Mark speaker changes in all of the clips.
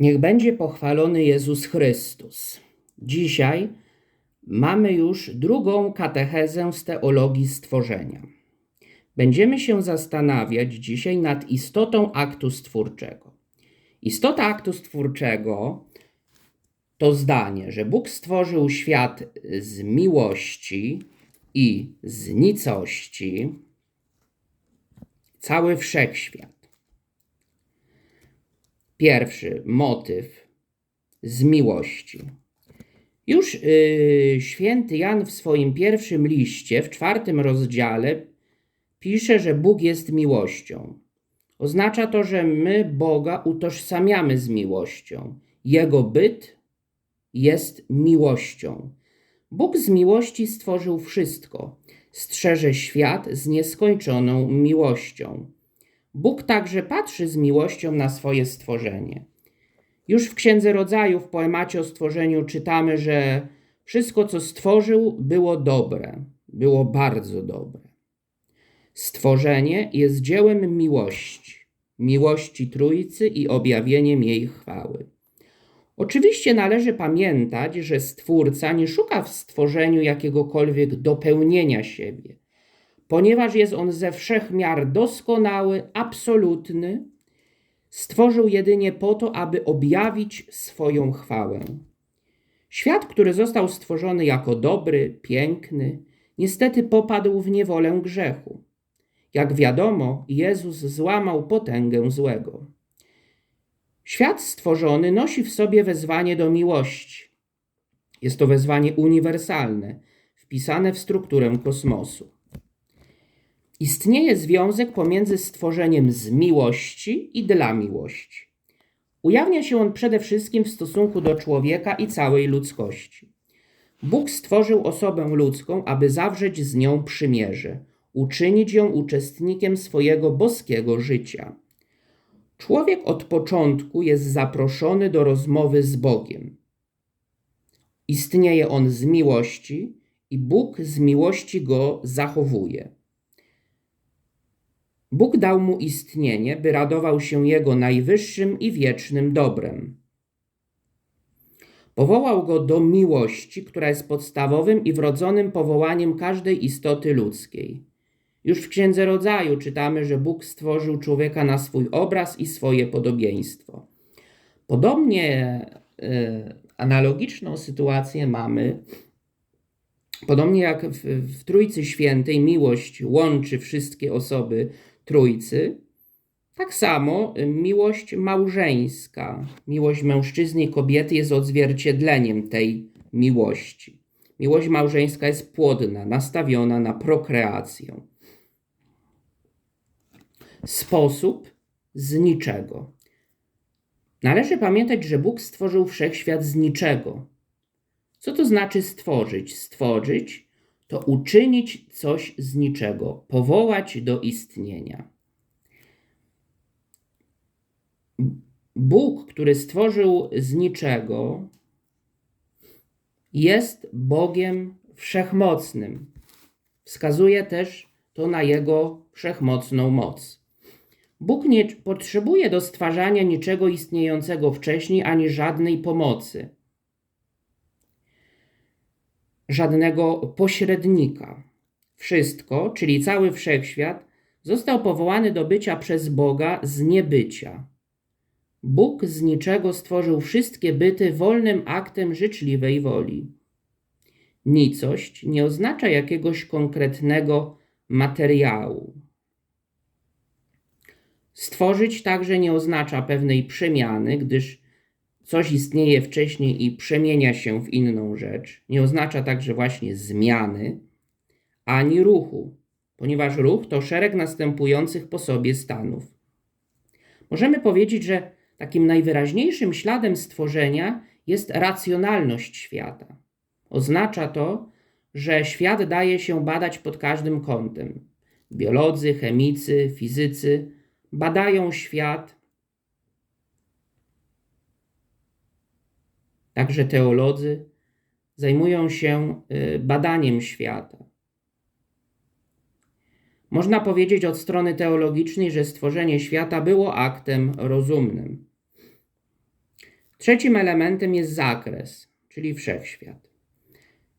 Speaker 1: Niech będzie pochwalony Jezus Chrystus. Dzisiaj mamy już drugą katechezę z teologii stworzenia. Będziemy się zastanawiać dzisiaj nad istotą aktu stwórczego. Istota aktu stwórczego to zdanie, że Bóg stworzył świat z miłości i z nicości, cały wszechświat. Pierwszy motyw z miłości. Już yy, święty Jan w swoim pierwszym liście, w czwartym rozdziale, pisze, że Bóg jest miłością. Oznacza to, że my Boga utożsamiamy z miłością. Jego byt jest miłością. Bóg z miłości stworzył wszystko, strzeże świat z nieskończoną miłością. Bóg także patrzy z miłością na swoje stworzenie. Już w Księdze Rodzaju, w poemacie o stworzeniu czytamy, że wszystko, co stworzył, było dobre, było bardzo dobre. Stworzenie jest dziełem miłości, miłości Trójcy i objawieniem jej chwały. Oczywiście należy pamiętać, że Stwórca nie szuka w stworzeniu jakiegokolwiek dopełnienia siebie, ponieważ jest on ze wszech miar doskonały, absolutny, stworzył jedynie po to, aby objawić swoją chwałę. Świat, który został stworzony jako dobry, piękny, niestety popadł w niewolę grzechu. Jak wiadomo, Jezus złamał potęgę złego. Świat stworzony nosi w sobie wezwanie do miłości. Jest to wezwanie uniwersalne, wpisane w strukturę kosmosu. Istnieje związek pomiędzy stworzeniem z miłości i dla miłości. Ujawnia się on przede wszystkim w stosunku do człowieka i całej ludzkości. Bóg stworzył osobę ludzką, aby zawrzeć z nią przymierze, uczynić ją uczestnikiem swojego boskiego życia. Człowiek od początku jest zaproszony do rozmowy z Bogiem. Istnieje on z miłości i Bóg z miłości go zachowuje. Bóg dał mu istnienie, by radował się jego najwyższym i wiecznym dobrem. Powołał go do miłości, która jest podstawowym i wrodzonym powołaniem każdej istoty ludzkiej. Już w Księdze Rodzaju czytamy, że Bóg stworzył człowieka na swój obraz i swoje podobieństwo. Podobnie y, analogiczną sytuację mamy, podobnie jak w, w Trójcy Świętej miłość łączy wszystkie osoby Trójcy, tak samo miłość małżeńska, miłość mężczyzny i kobiety jest odzwierciedleniem tej miłości. Miłość małżeńska jest płodna, nastawiona na prokreację sposób z niczego. Należy pamiętać, że Bóg stworzył wszechświat z niczego. Co to znaczy stworzyć? Stworzyć to uczynić coś z niczego, powołać do istnienia. Bóg, który stworzył z niczego, jest Bogiem wszechmocnym. Wskazuje też to na jego wszechmocną moc. Bóg nie potrzebuje do stwarzania niczego istniejącego wcześniej ani żadnej pomocy, żadnego pośrednika. Wszystko, czyli cały wszechświat, został powołany do bycia przez Boga z niebycia. Bóg z niczego stworzył wszystkie byty wolnym aktem życzliwej woli. Nicość nie oznacza jakiegoś konkretnego materiału. Stworzyć także nie oznacza pewnej przemiany, gdyż coś istnieje wcześniej i przemienia się w inną rzecz. Nie oznacza także właśnie zmiany, ani ruchu, ponieważ ruch to szereg następujących po sobie stanów. Możemy powiedzieć, że takim najwyraźniejszym śladem stworzenia jest racjonalność świata. Oznacza to, że świat daje się badać pod każdym kątem. Biolodzy, chemicy, fizycy badają świat, także teolodzy zajmują się y, badaniem świata. Można powiedzieć od strony teologicznej, że stworzenie świata było aktem rozumnym. Trzecim elementem jest zakres, czyli wszechświat.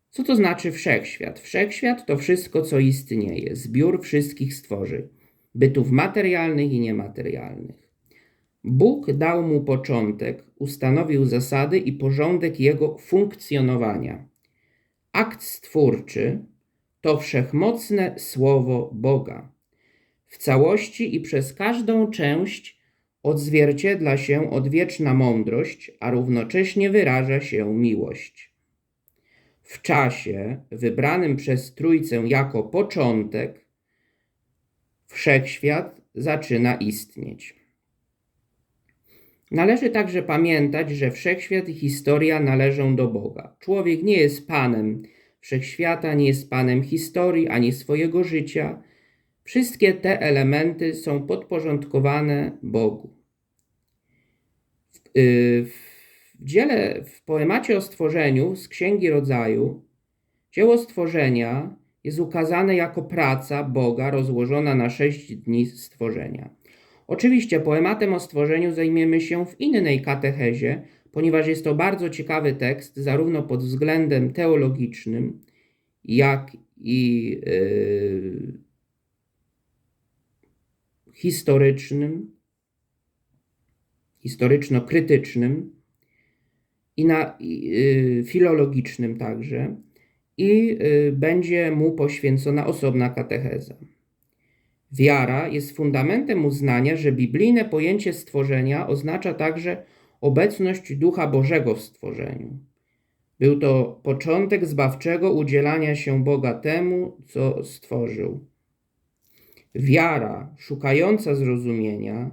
Speaker 1: Co to znaczy wszechświat? Wszechświat to wszystko, co istnieje, zbiór wszystkich stworzeń, bytów materialnych i niematerialnych. Bóg dał mu początek, ustanowił zasady i porządek jego funkcjonowania. Akt stwórczy to wszechmocne słowo Boga. W całości i przez każdą część odzwierciedla się odwieczna mądrość, a równocześnie wyraża się miłość. W czasie wybranym przez Trójcę jako początek, wszechświat zaczyna istnieć. Należy także pamiętać, że wszechświat i historia należą do Boga. Człowiek nie jest panem wszechświata, nie jest panem historii ani swojego życia. Wszystkie te elementy są podporządkowane Bogu. W, y, dziele, w poemacie o stworzeniu z Księgi Rodzaju, dzieło stworzenia jest ukazane jako praca Boga rozłożona na sześć dni stworzenia. Oczywiście poematem o stworzeniu zajmiemy się w innej katechezie, ponieważ jest to bardzo ciekawy tekst, zarówno pod względem teologicznym, jak i yy, historycznym, historyczno-krytycznym i na, yy, filologicznym także, i yy, będzie mu poświęcona osobna katecheza. Wiara jest fundamentem uznania, że biblijne pojęcie stworzenia oznacza także obecność Ducha Bożego w stworzeniu. Był to początek zbawczego udzielania się Boga temu, co stworzył. Wiara, szukająca zrozumienia,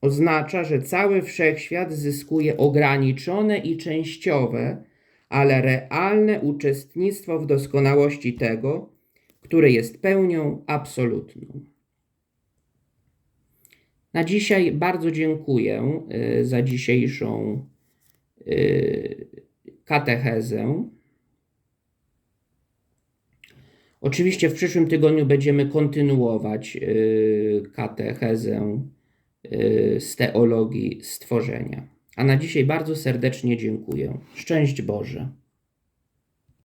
Speaker 1: oznacza, że cały wszechświat zyskuje ograniczone i częściowe, ale realne uczestnictwo w doskonałości tego, które jest pełnią absolutną. Na dzisiaj bardzo dziękuję y, za dzisiejszą y, katechezę. Oczywiście w przyszłym tygodniu będziemy kontynuować y, katechezę z teologii stworzenia. A na dzisiaj bardzo serdecznie dziękuję. Szczęść Boże.